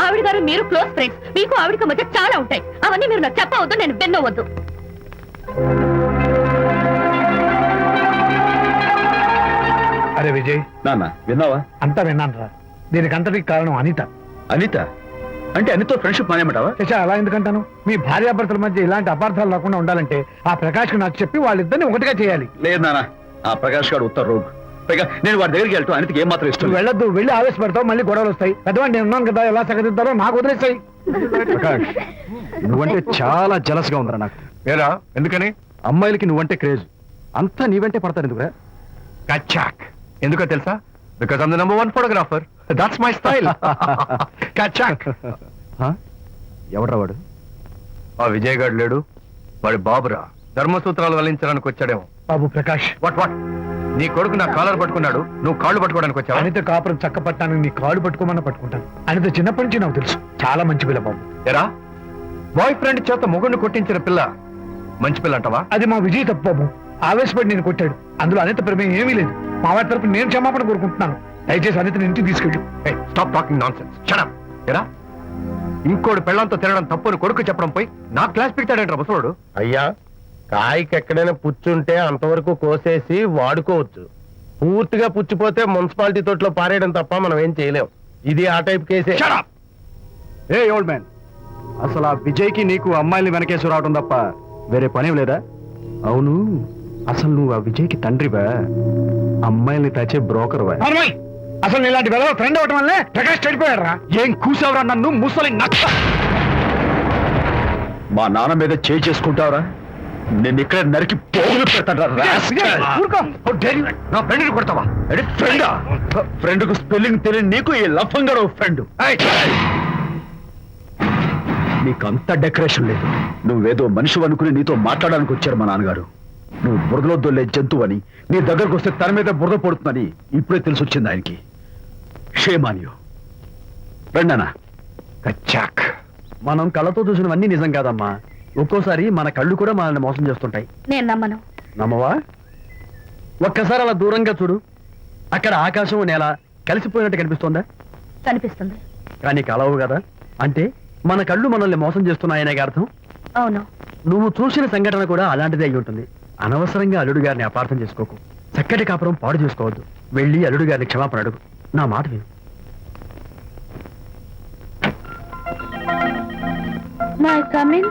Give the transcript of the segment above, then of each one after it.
ఆవిడ గారు మీరు క్లోజ్ ఫ్రెండ్స్. మీకు ఆవిడకి మధ్య చాలా ఉంటాయి. అవన్నీ మీరు నాకు చెప్పవద్దు నేను విన్నవద్దు. అరే విజయ్. నాన్న విన్నావా? అంతా విన్నాను రా దీనికి అంతటికి కారణం అనిత. అనిత? అంటే అనితో ఫ్రెండ్షిప్ మానేమంటావా శశ అలా ఎందుకంటాను? మీ భార్యాభర్తల మధ్య ఇలాంటి అపార్థాలు రాకుండా ఉండాలంటే ఆ ప్రకాష్ నాకు చెప్పి వాళ్ళిద్దరిని ఒకటిగా చేయాలి. లేదు నాన్న ఆ ప్రకాష్ గారు ఉత్తర రోగ్. పైగా నేను వాడి దగ్గరికి వెళ్తాను అనితకి ఏం మాత్రం ఇష్టం. వెళ్ళొద్దు వెళ్ళి ఆవేశపడతావు మళ్ళీ గొడవలు వస్తాయి. పెద్దవాడు నేను ఉన్నాను కదా ఎలా సగదిద్దారో నాకు వదిలేస్తాయి ప్రకాష్ నువ్వంటే చాలా జలస్గా ఉందిరా నాకు. ఏరా ఎందుకని? అమ్మాయిలకి నువ్వంటే క్రేజ్ అంతా నీవంటే పడతారు ఎందుకురా? కచాక్ ఎందుకో తెలుసా? Because I'm the number one photographer that's my style కచాక్ ఎవడ్రా వాడు? ఆ విజయ్ గారు లేడు వాడి బాబురా. ధర్మసూత్రాలు వల్లించడానికి వచ్చాడేమో. బాబు ప్రకాష్. What what? నీ కొడుకు నా కాలర్ పట్టుకున్నాడు నువ్వు కాళ్ళు పట్టుకోవడానికి వచ్చావా? అనిత కాపురం చక్క పట్టాను నీ కాళ్ళు పట్టుకోమని పట్టుకుంటాను. అనిత చిన్నప్పటి నుంచి నాకు తెలుసు. చాలా మంచి పిల్ల బాబు. ఎరా? బాయ్ ఫ్రెండ్ చేత మొగుడిని కొట్టించిన పిల్ల మంచి పిల్ల అంటావా? అది మా విజయ్ తప్పు బాబు. ఆవేశపడి నేను కొట్టాడు. అందులో అనిత ప్రమేయం ఏమీ లేదు. మా వారి తరపు నేను క్షమాపణ కోరుకుంటున్నాను. దయచేసి అనితని ఇంటికి తీసుకెళ్ళు. Stop talking nonsense shut up ఎరా? ఇంకోటి పెళ్ళంతో తినడం తప్పుని కొడుకు చెప్పడం పోయి నా క్లాస్ పిక్తాడంట ముసలోడు? అయ్యా కాయకి ఎక్కడైనా పుచ్చుంటే అంతవరకు కోసేసి వాడుకోవచ్చు. పూర్తిగా పుచ్చిపోతే మున్సిపాలిటీ తోటలో పారేయడం తప్ప మనం ఏం చేయలేం. ఇది ఆ టైప్ కేసే. ఏ ఓల్డ్ మ్యాన్ అసలు ఆ విజయ్కి నీకు అమ్మాయిని వెనకేసి రావడం తప్ప వేరే పనేం లేదా? అవును అసలు నువ్వు ఆ విజయ్కి తండ్రివా? అమ్మాయిల్ని తచ్చే బ్రోకర్వా? అమ్మాయి అసలు ఇలాంటి వెళ్ళ ఫ్రెండ్ అవటం వల్లే ప్రకాష్ చెడిపోయాడు రా ఏం కూసావురా నన్ను ముసలి నచ్చ మా నాన్న మీద చేయి చేసుకుంటావరా? నేను ఇక్కడ నరికి పోగులు you. నా ఫ్రెండ్ని కొడతావా? ఫ్రెండా ఫ్రెండ్కు స్పెల్లింగ్ తెలియని నీకు ఈ లఫంగా ఫ్రెండ్ నీకంత డెకరేషన్ లేదు. నువ్వేదో మనిషి అనుకుని నీతో మాట్లాడడానికి వచ్చారు మా నాన్నగారు. నువ్వు బురదలో దొల్లే జంతువు అని నీ దగ్గరకు వస్తే తన మీద బురద పడుతుందని ఇప్పుడే తెలిసి వచ్చింది ఆయనకి. షేమాన్యు రండనా కచ్చాక్ మనం కళ్ళతో చూసినవన్నీ నిజం కాదమ్మా. ఒక్కోసారి మన కళ్ళు కూడా మనల్ని మోసం చేస్తుంటాయి. నేను నమ్మను. నమ్మవా? ఒక్కసారి అలా దూరంగా చూడు. అక్కడ ఆకాశం నేల కలిసిపోయినట్టు కనిపిస్తోందా? కనిపిస్తుంది. కానీ కలవు కదా? అంటే మన కళ్ళు మనల్ని మోసం చేస్తున్నాయనే అర్థం? అవును. నువ్వు చూసిన సంఘటన కూడా అలాంటిదే అయి ఉంటుంది. అనవసరంగా అల్లుడు గారిని అపార్థం చేసుకోకు. చక్కటి కాపురం పాడు చేసుకోవద్దు. వెళ్ళి అల్లుడు గారిని క్షమాపణ అడుగు. నా మాట విను. May come in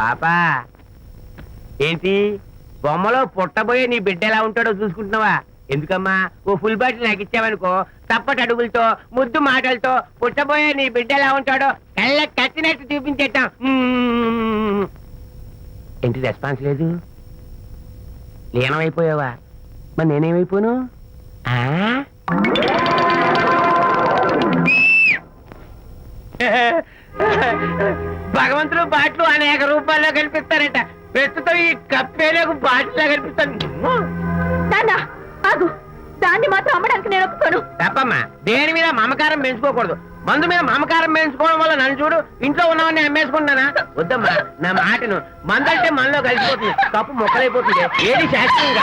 పాపా ఏంటి? బొమ్మలో పుట్టబోయే నీ బిడ్డ ఎలా ఉంటాడో చూసుకుంటున్నావా? ఎందుకమ్మా? ఓ ఫుల్ బాటిల్ నాకు ఇచ్చావనుకో తప్పటి అడుగులతో ముద్దు మాటలతో పుట్టబోయే నీ బిడ్డ ఎలా ఉంటాడో కళ్ళ కట్టినట్టు చూపించేట్టా ఏంటి రెస్పాన్స్ లేదు? లీనమైపోయావా? మరి నేనేమైపోను? ఆ? భగవంతుడు బాట్లు అనేక రూపాల్లో కనిపిస్తారట ప్రస్తుతం ఈ కప్పేలకు బాటిలా కనిపిస్తాను నాన్న ఆగు. దాన్ని మాత్రం అమ్మడానికి నేను ఒప్పుకోను. తప్పమ్మా. దేని మీద మమకారం పెంచుకోకూడదు. మందు మీద మమకారం పెంచుకోవడం వల్ల నన్ను చూడు ఇంట్లో ఉన్నవన్నీ అమ్మేసుకుంటానా వద్దమ్మా నా మాటను మందంటే మనలో కలిసిపోతుంది. కప్పు మొక్కలైపోతుంది. ఏది శాస్త్రంగా